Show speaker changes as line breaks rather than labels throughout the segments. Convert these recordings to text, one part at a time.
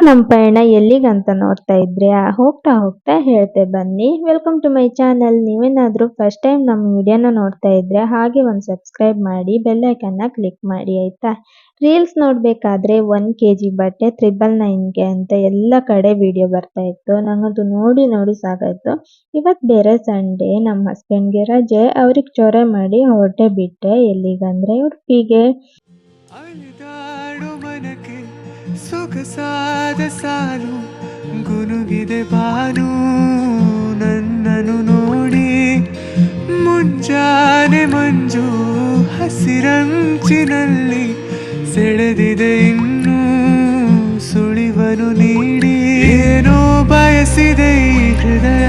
ಇವತ್ ನಮ್ ಪಯಣ ಎಲ್ಲಿಗಂತ ನೋಡ್ತಾ ಇದ್ರೆ ಹೋಗ್ತಾ ಹೋಗ್ತಾ ಹೇಳ್ತೆ ಬನ್ನಿ. ವೆಲ್ಕಮ್ ಟು ಮೈ ಚಾನಲ್ ನೀವೇನಾದ್ರೂ ಫಸ್ಟ್ ಟೈಮ್ ನಮ್ಮ ವಿಡಿಯೋನ ನೋಡ್ತಾ ಇದ್ರೆ, ಹಾಗೆ ಒಂದು ಸಬ್ಸ್ಕ್ರೈಬ್ ಮಾಡಿ ಬೆಲ್ಲೈಕನ್ನ ಕ್ಲಿಕ್ ಮಾಡಿ, ಆಯ್ತಾ? ರೀಲ್ಸ್ ನೋಡ್ಬೇಕಾದ್ರೆ ಒನ್ ಕೆ ಜಿ ಬಟ್ಟೆ ತ್ರಿಬಲ್ ನೈನ್ಗೆ ಅಂತ ಎಲ್ಲ ಕಡೆ ವಿಡಿಯೋ ಬರ್ತಾ ಇತ್ತು. ಅದು ನೋಡಿ ನೋಡಿ ಸಾಕಾಯ್ತು. ಇವತ್ತು ಬೇರೆ ಸಂಡೇ ನಮ್ಮ ಹಸ್ಬೆಂಡ್ಗೆ ರಜೆ. ಅವ್ರಿಗೆ ಚೊರೆ ಮಾಡಿ ಹೊರಟೆ ಬಿಟ್ಟೆ. ಎಲ್ಲಿಗಂದ್ರೆ ಉಡುಪಿಗೆ
ಸೊಗಸಾದ ಸಾಲು, ಗುನುಗಿದೆ ಬಾನು. ನನ್ನನು ನೋಡಿ ಮುಂಜಾನೆ ಮಂಜು ಹಸಿರಂಚಿನಲ್ಲಿ ಸೆಳೆದಿದೆ ಇನ್ನು ಸುಳಿವನು ನೀಡಿ. ಏನೋ ಬಯಸಿದೆ ಹೃದಯ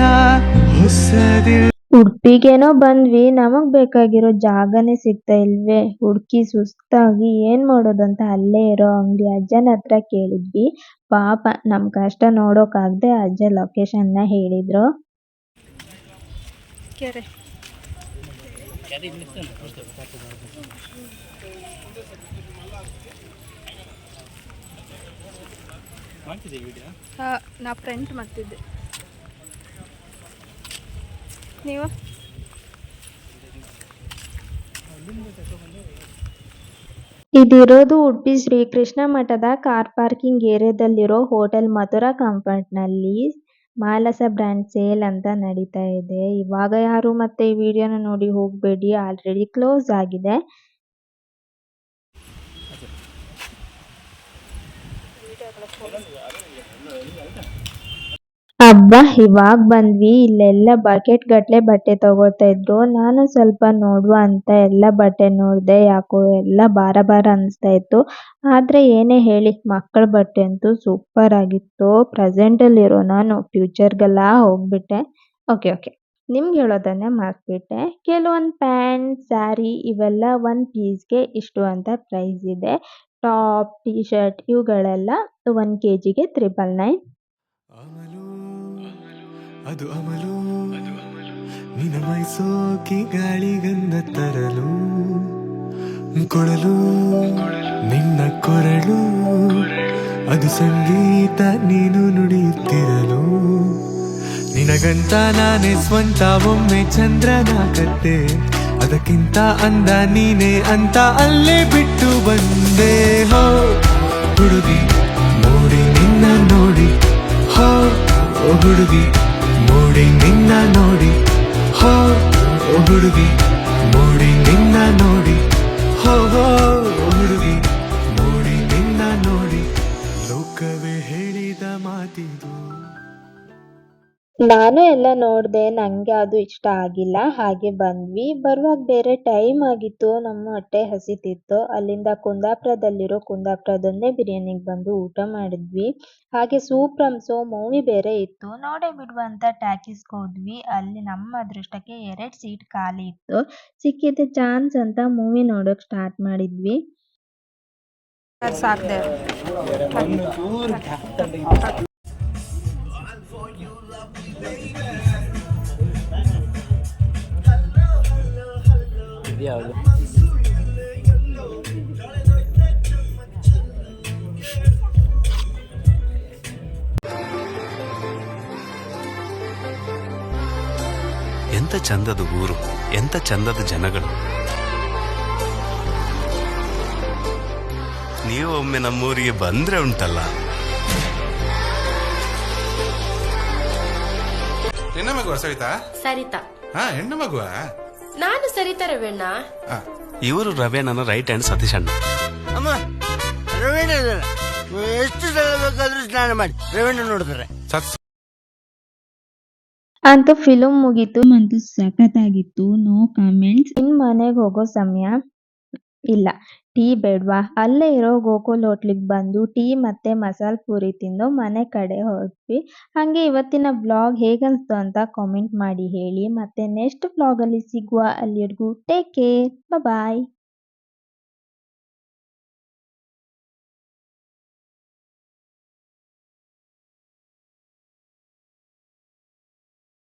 ಹೊಸದಿಲ್ಲ
ಉಡ್ಪಿಗೇನೋ ಬಂದ್ವಿ ನಮಗ್ ಬೇಕಾಗಿರೋ ಜಾಗನೇ ಸಿಗ್ತಾ ಇಲ್ವೇ? ಹುಡುಕಿ ಸುಸ್ತಾಗಿ ಏನ್ ಮಾಡೋದಂತ ಅಲ್ಲೇ ಇರೋ ಅಂಗಡಿ ಅಜ್ಜನ ಹತ್ರ ಕೇಳಿದ್ವಿ. ಪಾಪ ನಮ್ ಕಷ್ಟ ನೋಡೋಕಾಗ್ದೆ ಅಜ್ಜ ಲೊಕೇಶನ್ನ ಹೇಳಿದ್ರು.
ನಾ ಪ್ರಿಂಟ್ ಮಾಡ್ತಿದ್ದೆ. ನೀವು?
ಇದಿರೋದು ಉಡುಪಿ ಶ್ರೀ ಕೃಷ್ಣ ಮಠದ ಕಾರ್ ಪಾರ್ಕಿಂಗ್ ಏರಿಯಾದಲ್ಲಿರೋ ಹೋಟೆಲ್ ಮಥುರಾ ಕಂಫರ್ಟ್ನಲ್ಲಿ ಮಾಲಸ ಬ್ರ್ಯಾಂಡ್ ಸೇಲ್ ಅಂತ ನಡೀತಾ ಇದೆ. ಇವಾಗ ಯಾರು ಮತ್ತೆ ಈ ವಿಡಿಯೋನ ನೋಡಿ ಹೋಗಬೇಡಿ ಆಲ್ರೆಡಿ ಕ್ಲೋಸ್ ಆಗಿದೆ. ಅಬ್ಬಾ, ಇವಾಗ ಬಂದ್ವಿ. ಇಲ್ಲೆಲ್ಲ ಬಕೆಟ್ ಗಟ್ಲೆ ಬಟ್ಟೆ ತಗೊಳ್ತಾ ಇದ್ರು. ನಾನು ಸ್ವಲ್ಪ ನೋಡುವ ಅಂತ ಎಲ್ಲ ಬಟ್ಟೆ ನೋಡ್ದೆ, ಯಾಕೋ ಎಲ್ಲ ಭಾರ ಭಾರ ಅನಿಸ್ತಾ ಇತ್ತು. ಆದ್ರೆ ಏನೇ ಹೇಳಿ, ಮಕ್ಕಳ ಬಟ್ಟೆ ಅಂತೂ ಸೂಪರ್ ಆಗಿತ್ತು. ಪ್ರೆಸೆಂಟ್ ಅಲ್ಲಿ ಇರೋ ನಾನು ಫ್ಯೂಚರ್ಗೆಲ್ಲ ಹೋಗ್ಬಿಟ್ಟೆ. ಓಕೆ ಓಕೆ ನಿಮ್ಗೆ ಹೇಳೋದನ್ನೇ ಮರ್ತ್ಬಿಟ್ಟೆ. ಕೆಲವೊಂದು ಪ್ಯಾಂಟ್, ಸ್ಯಾರಿ ಇವೆಲ್ಲ ಒಂದ್ ಪೀಸ್ಗೆ ಇಷ್ಟು ಅಂತ ಪ್ರೈಸ್ ಇದೆ. ಟಾಪ್ ಟಿ ಶರ್ಟ್ ಇವುಗಳೆಲ್ಲ ಒನ್ ಕೆ ಜಿಗೆ ತ್ರಿಬಲ್ ನೈನ್
ಅದು ಅಮಲು. ನಿನ ಮೈಸೋಕಿ ಗಾಳಿಗಂಧ ತರಲು. ಕೊಡಲು. ನಿನ್ನ ಕೊರಳು. ಅದು ಸಂಗೀತ ನೀನು ನುಡಿಯುತ್ತಿರಲು. ನಿನಗಂತ ನಾನೇ ಸ್ವಂತ, ಒಮ್ಮೆ ಚಂದ್ರನ ಕತ್ತೆ. ಅದಕ್ಕಿಂತ ಅಂದ ನೀನೇ ಅಂತ ಅಲ್ಲೇ ಬಿಟ್ಟು ಬಂದೆ. ಹೋ, ಹುಡುಗಿ, ನೋಡಿ ನಿನ್ನ ನೋಡಿ. ಹೋ ಹುಡುಗಿ. ನೋಡಿ ಹೋ ಹುಡುಗಿ ಮೋಡಿ ನಿನ್ನ ನೋಡಿ.
ನಾನು ಎಲ್ಲ ನೋಡಿದೆ ನನಗೆ ಅದು ಇಷ್ಟ ಆಗಿಲ್ಲ. ಹಾಗೆ ಬಂದ್ವಿ. ಬರುವಾಗ ಬೇರೆ ಟೈಮ್ ಆಗಿತ್ತು. ನಮ್ಮ ಹೊಟ್ಟೆ ಹಸಿತಿತ್ತು. ಅಲ್ಲಿಂದ ಕುಂದಾಪುರದಲ್ಲಿರೋ ಕುಂದಾಪುರದೊಂದೇ ಬಿರಿಯಾನಿಗೆ ಬಂದು ಊಟ ಮಾಡಿದ್ವಿ. ಹಾಗೆ ಸೂಪ್ರಮ್ಸು ಮೂವಿ ಬೇರೆ ಇತ್ತು. ನೋಡೇ ಬಿಡುವಂತ ಟ್ಯಾಕಿಸ್ಗೆ ಹೋದ್ವಿ. ಅಲ್ಲಿ ನಮ್ಮ ಅದೃಷ್ಟಕ್ಕೆ ಎರಡು ಸೀಟ್ ಖಾಲಿ ಇತ್ತು. ಸಿಕ್ಕಿದೆ ಚಾನ್ಸ್ ಅಂತ ಮೂವಿ ನೋಡೋಕೆ ಸ್ಟಾರ್ಟ್ ಮಾಡಿದ್ವಿ.
ಸಾಕ್ದೆ.
ಎಂತ ಚಂದದ ಊರು ಎಂತ ಚಂದದ ಜನಗಳು. ನೀವು ಒಮ್ಮೆ ನಮ್ಮೂರಿಗೆ ಬಂದ್ರೆ ಉಂಟಲ್ಲ.
ಹೆಣ್ಣ ಮಗುವ ಸವಿತಾ?
ಸರಿತಾ.
ಹಾ ಹೆಣ್ಣು ಮಗುವ?
ನಾನು ಸರಿತಾ ರವಣ್ಣ
ಇವರು ರವೇಣ್ಣ ರೈಟ್ ಹ್ಯಾಂಡ್ ಸತೀಶ್ ಅಣ್ಣ.
ಅಮ್ಮ ರವೇಣ್ಣ ಎಷ್ಟು ಸಲ ಬೇಕಾದ್ರೂ ಸ್ನಾನ ಮಾಡಿ ರವೇಣ್ಣ ನೋಡ್ತಾರೆ.
ಅಂತ
ಅಂತೂ ಫಿಲಮ್ ಮುಗೀತು. ಅಂತೂ ಸಖತ್ತಾಗಿತ್ತು. ನೋ ಕಾಮೆಂಟ್ಸ್ ಇನ್ ಮನೆಗೆ ಹೋಗೋ ಸಮಯ. ಇಲ್ಲ. ಟೀ ಬೇಡ್ವಾ? ಅಲ್ಲೇ ಇರೋ ಗೋಕುಲ್ ಹೋಟ್ಲಿಗೆ ಬಂದು ಟೀ ಮತ್ತೆ ಮಸಾಲೆ ಪೂರಿ ತಿಂದು ಮನೆ ಕಡೆ ಹೊರಟ್ವಿ ಹಾಗೆ ಇವತ್ತಿನ ಬ್ಲಾಗ್ ಹೇಗನ್ನಿಸ್ತು ಅಂತ ಕಾಮೆಂಟ್ ಮಾಡಿ ಹೇಳಿ. ಮತ್ತೆ ನೆಕ್ಸ್ಟ್ ಬ್ಲಾಗಲ್ಲಿ ಸಿಗುವ ಅಲ್ಲಿವರೆಗೂ ಟೇಕ್ ಕೇರ್ ಬಾಯ್